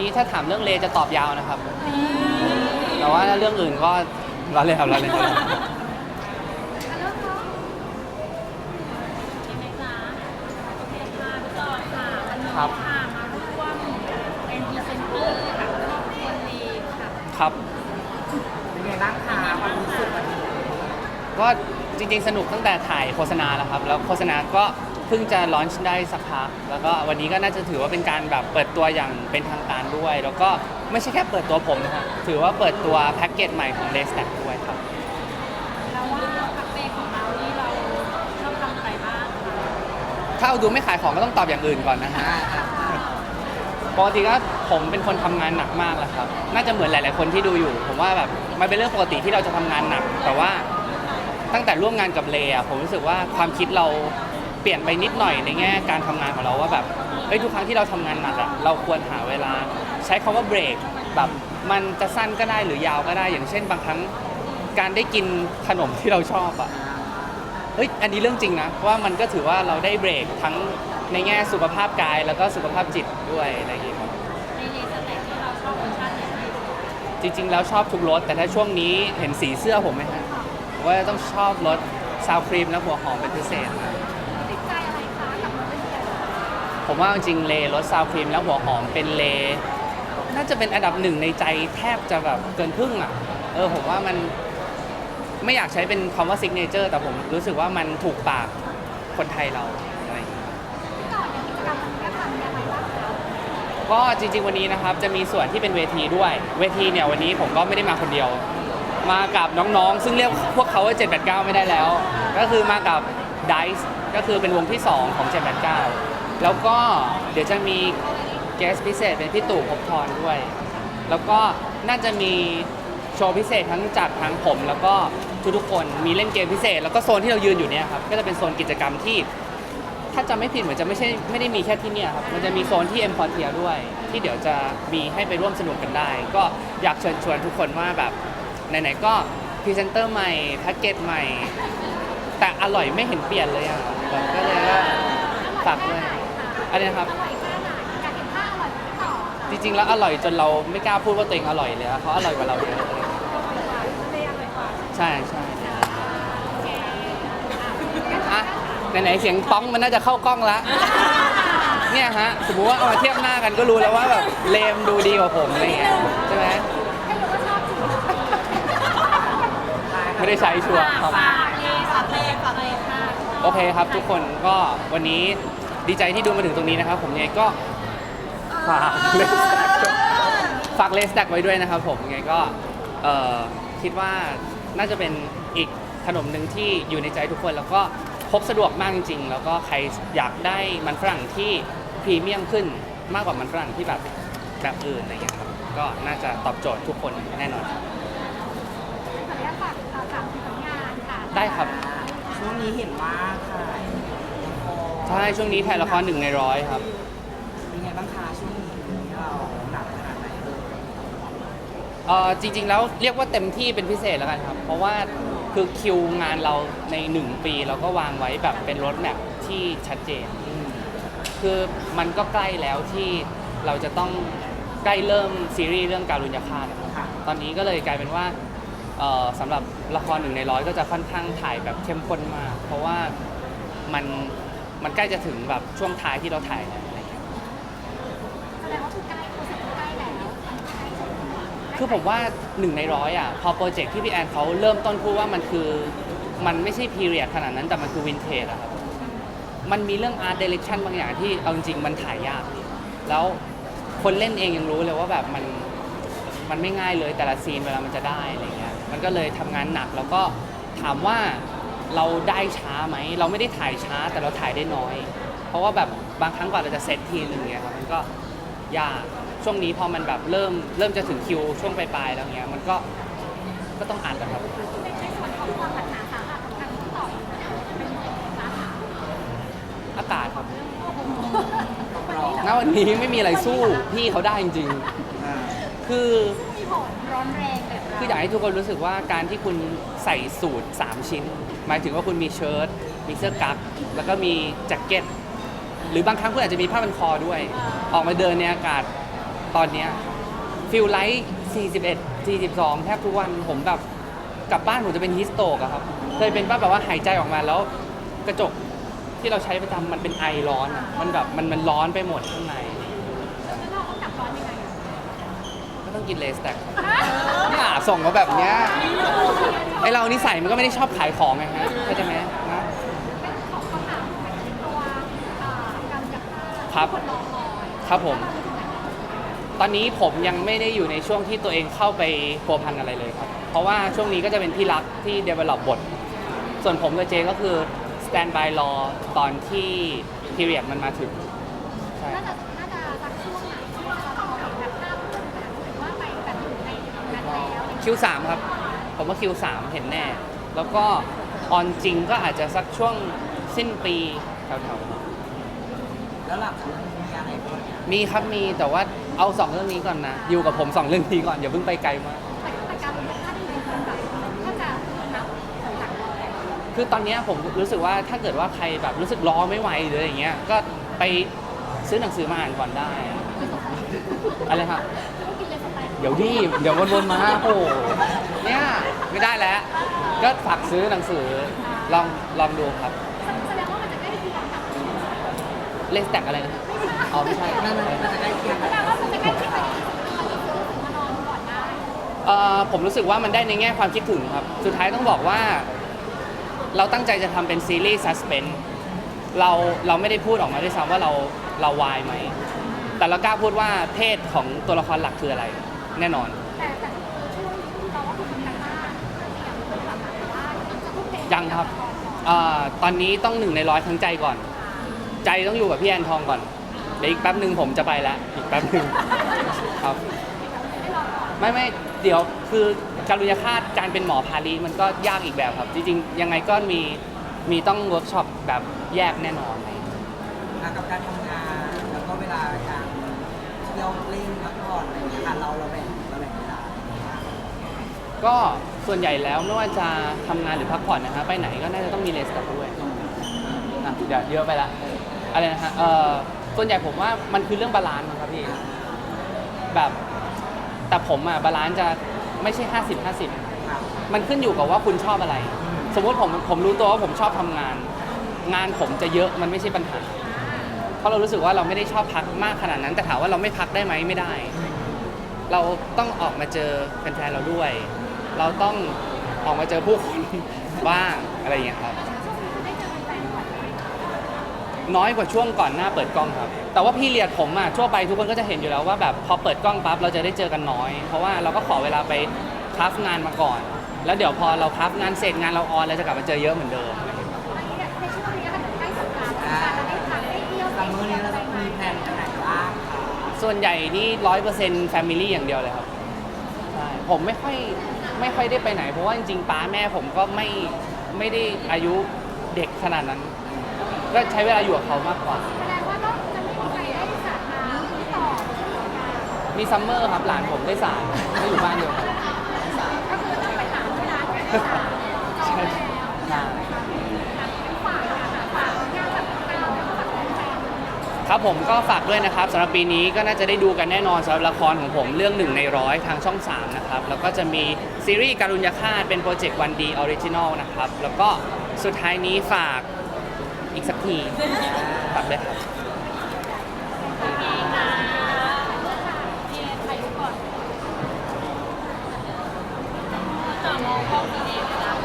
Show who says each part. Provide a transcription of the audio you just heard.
Speaker 1: นี้ถ้าถามเรื่องเลจะตอบยาวนะครับ แต่ว่าถ้าเรื่องอื่นก็เราเลยครับเราเลยครับ
Speaker 2: อะเริ่มเนาะ
Speaker 3: ยังไงจ๊ะโอเคค่ะพี่จอยค่ะวันนี้
Speaker 1: ครับ
Speaker 3: ค่ะมาร่วมเป็นพรีเซนเตอร์กับครอบครัวเลค่ะ
Speaker 1: ครับ
Speaker 4: เป็นไงบ้างคะความรู้สึกวันนี้
Speaker 1: ก็จริงๆ สนุกตั้งแต่ถ่ายโฆษณาแล้วครับ แล้วโฆษณาก็ เพิ่งจะลอนช์ได้สักพักแล้วก็วันนี้ก็น่าจะถือว่าเป็นการแบบเปิดตัวอย่างเป็นทางการด้วย แล้วก็ไม่ใช่แค่เปิดตัวผมนะครับถือว่าเปิดตัวแพ็กเกจใหม่ของเลสแตกด้วยครับ
Speaker 3: แล้วว่าคาเฟ่ของเรานี่เราชอบทำอะไรบ้างคะ
Speaker 1: ถ้าเอาดูไม่ขายของก็ต้องตอบอย่างอื่นก่อนนะฮะปกติก็ผมเป็นคนทำงานหนักมากแหละครับ น่าจะเหมือนหลาย ๆ คนที่ดูอยู่ ผมว่าแบบมันเป็นเรื่องปกติที่เราจะทำงานหนัก แต่ว่าตั้งแต่ร่วมงานกับเลอะผมรู้สึกว่าความคิดเราเป ลี่ยนไปนิดหน่อยในแง่การทำงานของเราว่าแบบเอ้ยทุกครั้งที่เราทำงานหนักอะเราควรหาเวลา ใช้คำว่าเบรกแบบมันจะสั้นก็ได้หรือยาวก็ได้ อย่างเช่น บางครั้งการได้กินขนมที่เราชอบอะเฮ้ยอันนี้เรื่องจริงนะเพราะว่ามันก็ถือว่าเราได้เบรกทั้งในแง่สุขภาพกายแล้วก็สุขภาพจิตด้วยอะไรอย่างเงี้ยครับจริงๆ แล้วชอบทุกรสแต่ถ้าช่วงนี้เห็นสีเสื้อผมไหมฮะว่าต้องชอบรสซาวครีมและหัวหอมเป็นพิเศษนะ
Speaker 2: ติดใจอะไรคะกับรถเป็นยังไง
Speaker 1: ผมว่าจริงเลรสซาวครีมและหัวหอมเป็นเล น่าจะเป็นอันดับหนึ่งในใจแทบจะแบบเกินครึ่งอะ เออผมว่ามันไม่อยากใช้เป็นคำว่าซิกเนเจอร์แต่ผมรู้สึกว่ามันถูกปากคนไทยเราอะไรอย่างเงี้ย
Speaker 2: พี่ต่ออย่างกิจกรรมวันนี้ก็ทำยังไงบ้างคะ
Speaker 1: ก็จริง ๆ วันนี้นะครับจะมีส่วนที่เป็นเวทีด้วย เวทีเนี่ยวันนี้ผมก็ไม่ได้มาคนเดียว มากับน้องๆ ซึ่งเรียกพวกเขาว่า789 ไม่ได้แล้ว ก็คือมากับ Dice ก็คือเป็นวงที่ 2 ของ 789 แล้วก็เดี๋ยวจะมีเกสพิเศษเป็นพี่ตู่ภพบทรด้วย แล้วก็น่าจะมีโชว์พิเศษทั้งจากทางผม แล้วก็ทุกๆคนมีเล่นเกมพิเศษ แล้วก็โซนที่เรายืนอยู่เนี่ยครับก็จะเป็นโซนกิจกรรมที่ ถ้าจำไม่ผิดเหมือนจะไม่ใช่ไม่ได้มีแค่ที่เนี่ยครับมันจะมีโซนที่เอ็มพอร์เทียด้วย ที่เดี๋ยวจะมีให้ไปร่วมสนุกกันได้ ก็อยากเชิญชวนทุกคนว่าแบบไหนๆก็พรีเซนเตอร์ใหม่แพ็กเกจใหม่ แต่อร่อยไม่เห็นเปลี่ยนเลยอะแบบก็เลยว่าฝากด้วย อะไรนะครับ
Speaker 2: อร่อยแค่ไหนอยากเห็นท่าอร่อยของพี่ต่อ
Speaker 1: จริงๆ แล้วอร่อยจนเราไม่กล้าพูดว่าตัวเองอร่อยเลยอะเขาอร่อยกว่าเราเยอะเลย
Speaker 2: เลยอร่อยกว่า
Speaker 1: ใช่ใช่อะไหนๆเสียงป้องมันน่าจะเข้ากล้องละเนี่ยฮะสมมุติว่าเอามาเทียบหน้ากันก็รู้แล้วว่าแบบเลมดูดีกว่าผมอะไรเงี้ยใช่ไหม
Speaker 2: ให้รู้ว่าชอบจริง
Speaker 1: ไม่ได้ใช้ชัวร์ครับ
Speaker 3: ฝากเลฝากเลฝากเลค่ะ
Speaker 1: โอเคครับทุกคนก็วันนี้ ดีใจที่ดูมาถึงตรงนี้นะครับผมยังไงก็ฝากเลสฝากเลสแต็กไว้ด้วยนะครับผมยังไงก็เอ่อคิดว่าน่าจะเป็นอีกขนมหนึ่งที่อยู่ในใจทุกคน แล้วก็พบสะดวกมากจริงๆ แล้วก็ใครอยากได้มันฝรั่งที่พรีเมียมขึ้นมากกว่ามันฝรั่งที่แบบแบบอื่นอะไรอย่างเงี้ยครับก็น่าจะตอบโจทย์ทุกคนแน่นอนครับ
Speaker 2: ขออนุญาตฝากต่อสามผลงานค่ะ
Speaker 1: ได้ครับ
Speaker 4: ช่วงนี้เห็นว่าค่ะ
Speaker 1: ใช่ช่วงนี้ถ่ายละครหนึ่งในร้อยครับ
Speaker 4: เป็นไงบ้างคะช่วงนี้เราหนักขนาดไหนเอ่ย
Speaker 1: เอ่อจริงๆแล้วเรียกว่าเต็มที่เป็นพิเศษแล้วกันครับ เพราะว่าคือคิวงานเราใน 1 ปีเราก็วางไว้แบบเป็นรถแมพที่ชัดเจน คือมันก็ใกล้แล้วที่เราจะต้องใกล้เริ่มซีรีส์เรื่องการุญยฆาตนะครับ
Speaker 4: ค่ะ
Speaker 1: ตอนนี้ก็เลยกลายเป็นว่าเอ่อสำหรับละครหนึ่งในร้อยก็จะค่อนข้างถ่ายแบบเข้มข้นมาก เพราะว่ามัน มันใกล้จะถึงแบบช่วงท้ายที่เราถ่ายแล้วอะไรอย่างเงี้ย
Speaker 2: แสดงว่าคือใกล้โปรเจกต์ใกล้แล้วใกล้สุด
Speaker 1: คือผมว่าหนึ่งในร้อยอะพอโปรเจกต์ที่พี่แอนเขาเริ่มต้นพูดว่ามันคือมันไม่ใช่พีเรียดขนาดนั้นแต่มันคือวินเทจอะครับ มันมีเรื่องอาร์ตเดเรคชั่นบางอย่างที่เอาจริงๆมันถ่ายยากแล้วคนเล่นเองยังรู้เลยว่าแบบมันมันไม่ง่ายเลยแต่ละซีนเวลามันจะได้อะไรเงี้ย มันก็เลยทำงานหนักแล้วก็ถามว่า เราได้ช้าไหม เราไม่ได้ถ่ายช้าแต่เราถ่ายได้น้อย เพราะว่าแบบบางครั้งกว่าเราจะเซตทีนึงเงี้ยครับมันก็ยากช่วงนี้พอมันแบบเริ่มเริ่มจะถึงคิวช่วงปลายๆแล้วเงี้ยมันก็ก็ต้องอัดนะครับ
Speaker 2: ในในส่วนของความปัญหาสาหัสของทางพี่ต่อเป็นสาขา
Speaker 1: อากาศครับ
Speaker 2: วันนี้เหรอ
Speaker 1: ณวันนี้ไม่มีอะไรสู้พี่เขาได้จริง
Speaker 4: อ่า
Speaker 1: ๆคือ
Speaker 2: มีผลร้อนแรงแบบเรา
Speaker 1: คืออยากให้ทุกคนรู้สึกว่าการที่คุณใส่สูตร3ชิ้น หมายถึงว่าคุณมีเชิ้ตมีเสื้อกั๊กแล้วก็มีแจ็คเก็ต หรือบางครั้งคุณอาจจะมีผ้าพันคอด้วย ออกมาเดินในอากาศปตอนเนี้ยฟิลไลท์41 42 แทบทุกวันผมแบบกลับบ้านผมจะเป็นฮิสโตกอะครับ เคยเป็นป้าแบบว่าหายใจออกมาแล้วกระจกที่เราใช้ประจำมันเป็นไอร้อนอะมันแบบมันมันร้อนไปหมดข้างใน
Speaker 2: แล้วเราต้องดับร้อนยังไงอะ
Speaker 1: ก็ ต้องกินเลสแต็กเนี่ยส่งมาแบบเนี้ยไอเรานิสัยมันก็ไม่ได้ชอบขายของไงฮะเข้าใจไหมนะ
Speaker 2: เป็นของคำถามตัวอ่าการจัดการ
Speaker 1: ครับ
Speaker 2: คนรอคอย
Speaker 1: ครับผม ตอนนี้ผมยังไม่ได้อยู่ในช่วงที่ตัวเองเข้าไปพัวพันอะไรเลยครับ เพราะว่าช่วงนี้ก็จะเป็นพี่รักที่ develop บท ส่วนผมกับเจก็คือ stand by รอตอนที่ period มันมาถึง ใช่
Speaker 2: น่าจะน่าจะสักช่วงไหนที่เรา
Speaker 1: คิวสามครับ ผมว่าคิวสามเห็นแน่ แล้วก็ออนจริงก็อาจจะสักช่วงสิ้นปีแถวๆ
Speaker 4: แล้วหลังจากนั้นมีอะไรบ้าง
Speaker 1: มีครับมีแต่ว่าเอาสองเรื่องนี้ก่อนนะ อยู่กับผมสองเรื่องนี้ก่อนอย่าเพิ่งไปไกลมาก
Speaker 2: แต่แต่การเป็นค่าที่เป็นคนแบบก็จะนับหลักร้อย
Speaker 1: คือตอนเนี้ยผมรู้สึกว่าถ้าเกิดว่าใครแบบรู้สึกรอไม่ไหวหรืออะไรอย่างเงี้ยก็ไปซื้อหนังสือมาอ่านก่อนได้ อะไรครับ
Speaker 2: ต้องกิน เดี๋
Speaker 1: ยวดิเดี๋ยววนๆมาโอ้โหเนี่ยไม่ได้แล้ว ก็ฝากซื้อหนังสือลองลองดูครับ
Speaker 2: แสดงว่ามันจะใกล้เคียงกับ
Speaker 1: เลสแต็กอะไรนะอ๋อไม่ใช่
Speaker 4: นั่นน่ะมันจะใกล้เคียง
Speaker 2: แสดงว่ามันจะใกล้เคียงกับที่มานอนก่อนได้
Speaker 1: เอ่อผมรู้สึกว่ามันได้ในแง่ความคิดถึงครับ สุดท้ายต้องบอกว่า เราตั้งใจจะทำเป็นซีรีส์ซัสเพนเราเราไม่ได้พูดออกมาด้วยซ้ำว่าเราเราวายไหม แต่เรากล้าพูดว่าเพศของตัวละครหลักคืออะไร แน่นอน
Speaker 2: แต่แต่ช่วงนี้เราก็คือทำกันบ้านเพื่อเตรียมเพื่อแบบว่ามันจะทุ่มเท
Speaker 1: ยังครับเอ่อตอนนี้ต้องหนึ่งในร้อยทั้งใจก่อน ใจต้องอยู่กับพี่แอนทองก่อนเดี๋ยวอีกแป๊บหนึ่งผมจะไปแล้วอีกแป๊บหนึ่งครับ
Speaker 2: ให้รอก่อน
Speaker 1: ไม่ไม่เดี๋ยวคือการุญยฆาตการเป็นหมอพาลีมันก็ยากอีกแบบครับ จริงๆ ยังไงก็มีมีต้องเวิร์กช็อปแบบแยกแน่นอน
Speaker 4: นะกับการทำงาน เที่ยวเล่นพักผ่อนอะไรอย่างเงี้ยค่ะเราเราแบ่งเราแบ่งเวลา
Speaker 1: ก็ส่วนใหญ่แล้วไม่ว่าจะทำงานหรือพักผ่อนนะฮะไปไหนก็น่าจะต้องมีเลสกับด้วยอะเดี๋ยวเยอะไปละอะไรนะฮะเออส่วนใหญ่ผมว่ามันคือเรื่องบาลานซ์นะครับพี่แบบแต่ผมอะบาลานซ์จะไม่ใช่ 50 50
Speaker 4: ค่ะ
Speaker 1: มันขึ้นอยู่กับว่าคุณชอบอะไร สมมติผมผมรู้ตัวว่าผมชอบทำงาน งานผมจะเยอะมันไม่ใช่ปัญหาเพราะเรารู้สึกว่าเราไม่ได้ชอบพักมากขนาดนั้น แต่ถามว่าเราไม่พักได้ไหมไม่ได้ เราต้องออกมาเจอแฟนๆเราด้วย เราต้องออกมาเจอผู้คนบ้างอะไรอย่างเงี้ยครับ
Speaker 2: น้อ
Speaker 1: ยกว่าช่วงก่อนหน้าเปิดกล้องครับ แต่ว่าพี่เรียดผมอะทั่วไปทุกคนก็จะเห็นอยู่แล้วว่าแบบพอเปิดกล้องปั๊บเราจะได้เจอกันน้อย เพราะว่าเราก็ขอเวลาไปคราฟงานมาก่อน แล้วเดี๋ยวพอเราคราฟงานเสร็จงานเราออนเราจะกลับมาเจอเยอะเหมือนเดิม
Speaker 4: ซัมเมอร์นี้เราจะมีแผนไปไหนบ้างคะ
Speaker 1: ส่วนใหญ่นี่ร้อยเปอร์เซ็นต์แฟมิลี่อย่างเดียวเลยครับใช่ผมไม่ค่อยไม่ค่อยได้ไปไหน เพราะว่าจริงๆป้าแม่ผมก็ไม่ไม่ได้อายุเด็กขนาดนั้น ก็ใช้เวลาอยู่กับเขามากกว่า
Speaker 2: แสดงว่าก็จะไม่มีใครได้สาดน้ำที่ต่อที่สงกรานต์
Speaker 1: มีซัมเมอร์ครับหลานผมได้สารก็อยู่บ้านเดียวกัน
Speaker 2: ก็คือต้องไปหาที่ร้านไม่ได้สาดจองแล้ว
Speaker 1: ใช่
Speaker 2: ฝากค่ะฝากงานแบบเราฝากแฟนๆ
Speaker 1: ครับผมก็ฝากด้วยนะครับสำหรับปีนี้ก็น่าจะได้ดูกันแน่นอนสำหรับละครของผมเรื่องหนึ่งในร้อยทางช่อง 3 นะครับ แล้วก็จะมีซีรีส์การุญยฆาตเป็นโปรเจกต์วันดีออริจินอลนะครับ แล้วก็สุดท้ายนี้ฝากอีกสักทีฝากด้วยครับ
Speaker 3: ถ่ายรูปก่อนจอมองกล้องดีๆ